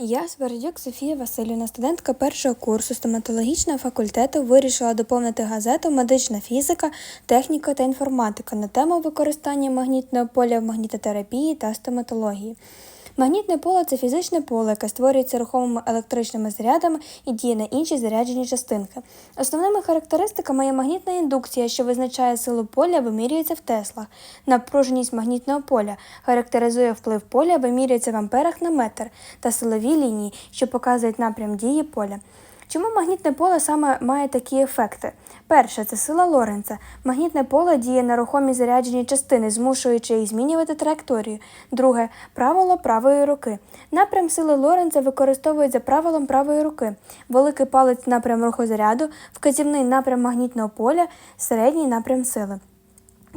Я, Свердюк Софія Васильівна, студентка першого курсу стоматологічного факультету, вирішила доповнити газету Медична фізика, техніка та інформатика на тему використання магнітного поля в магнітотерапії та стоматології. Магнітне поле це фізичне поле, яке створюється рухомими електричними зарядами і діє на інші заряджені частинки. Основними характеристиками є магнітна індукція, що визначає силу поля, вимірюється в теслах. Напруженість магнітного поля характеризує вплив поля, вимірюється в амперах на метр, та силові лінії, що показують напрям дії поля. Чому магнітне поле саме має такі ефекти? Перше це сила Лоренца. Магнітне поле діє на рухомі заряджені частини, змушуючи їх змінювати траєкторію. Друге правило правої руки. Напрям сили Лоренца використовують за правилом правої руки. Великий палець напрям руху заряду, вказівний напрям магнітного поля, середній напрям сили.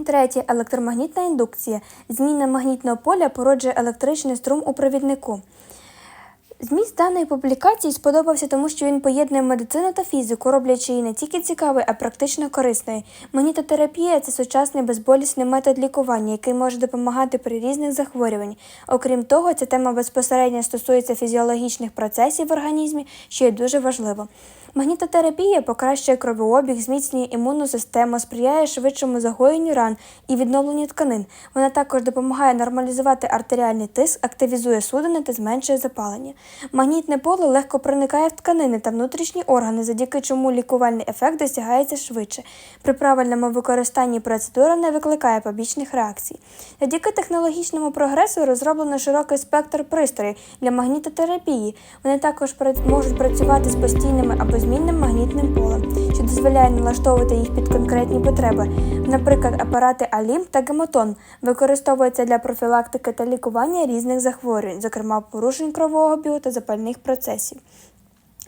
Третє електромагнітна індукція. Зміна магнітного поля породжує електричний струм у провіднику. Зміст даної публікації сподобався, тому що він поєднує медицину та фізику, роблячи її не тільки цікавою, а практично корисною. Магнітотерапія це сучасний безболісний метод лікування, який може допомагати при різних захворюваннях. Окрім того, ця тема безпосередньо стосується фізіологічних процесів в організмі, що є дуже важливо. Магнітотерапія покращує кровообіг, зміцнює імунну систему, сприяє швидшому загоєнню ран і відновленню тканин. Вона також допомагає нормалізувати артеріальний тиск, активізує судини та зменшує запалення. Магнітне поле легко проникає в тканини та внутрішні органи, завдяки чому лікувальний ефект досягається швидше. При правильному використанні процедура не викликає побічних реакцій. Завдяки технологічному прогресу розроблено широкий спектр пристроїв для магнітотерапії. Вони також можуть працювати з постійними або змінним магнітним полем, дозволяє налаштовувати їх під конкретні потреби. Наприклад, апарати Алім та Гемотон використовуються для профілактики та лікування різних захворювань, зокрема порушень крового обігу та запальних процесів.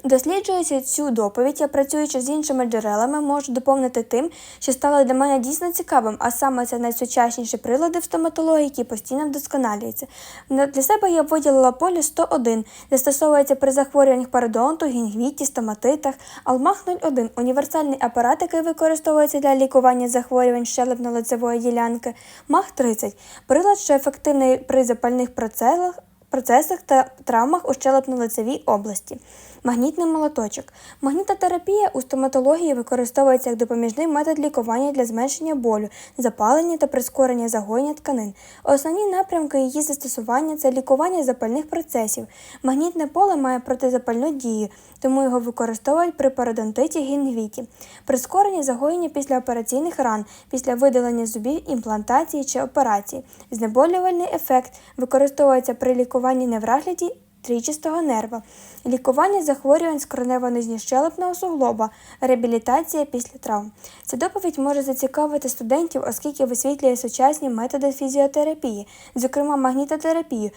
Досліджуючи цю доповідь, я працюючи з іншими джерелами, можу доповнити тим, що стало для мене дійсно цікавим, а саме це найсучасніші прилади в стоматології, які постійно вдосконалюються. Для себе я виділила полі 101, застосовується при захворюваннях пародонту, гінгвіті, стоматитах, Алмах 01 універсальний апарат, який використовується для лікування захворювань щелепно-лицевої ділянки, Мах 30 прилад, що ефективний при запальних процесах процесах та травмах у щелепно-лицевій області. Магнітний молоточок. Магнітотерапія у стоматології використовується як допоміжний метод лікування для зменшення болю, запалення та прискорення загоєння тканин. Основні напрямки її застосування це лікування запальних процесів. Магнітне поле має протизапальну дію, тому його використовують при пародонтиті гінгвіті, прискорення загоєння післяопераційних ран, після видалення зубів, імплантації чи операції. Знеболювальний ефект використовується при лікуванні неврагляді трічастого нерва, лікування захворювань з корнево-нижньощелепного суглоба, реабілітація після травм. Ця доповідь може зацікавити студентів, оскільки висвітлює сучасні методи фізіотерапії, зокрема магнітотерапію,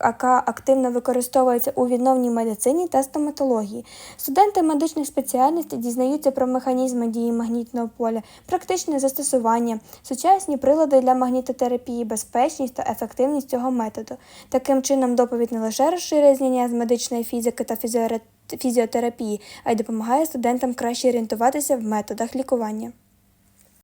яка активно використовується у відновній медицині та стоматології. Студенти медичних спеціальностей дізнаються про механізми дії магнітного поля, практичне застосування, сучасні прилади для магнітотерапії, безпечність та ефективність цього методу. Таким чином, доповідь не лише розширює знання з медичної фізики та фізіотерапії, а й допомагає студентам краще орієнтуватися в методах лікування.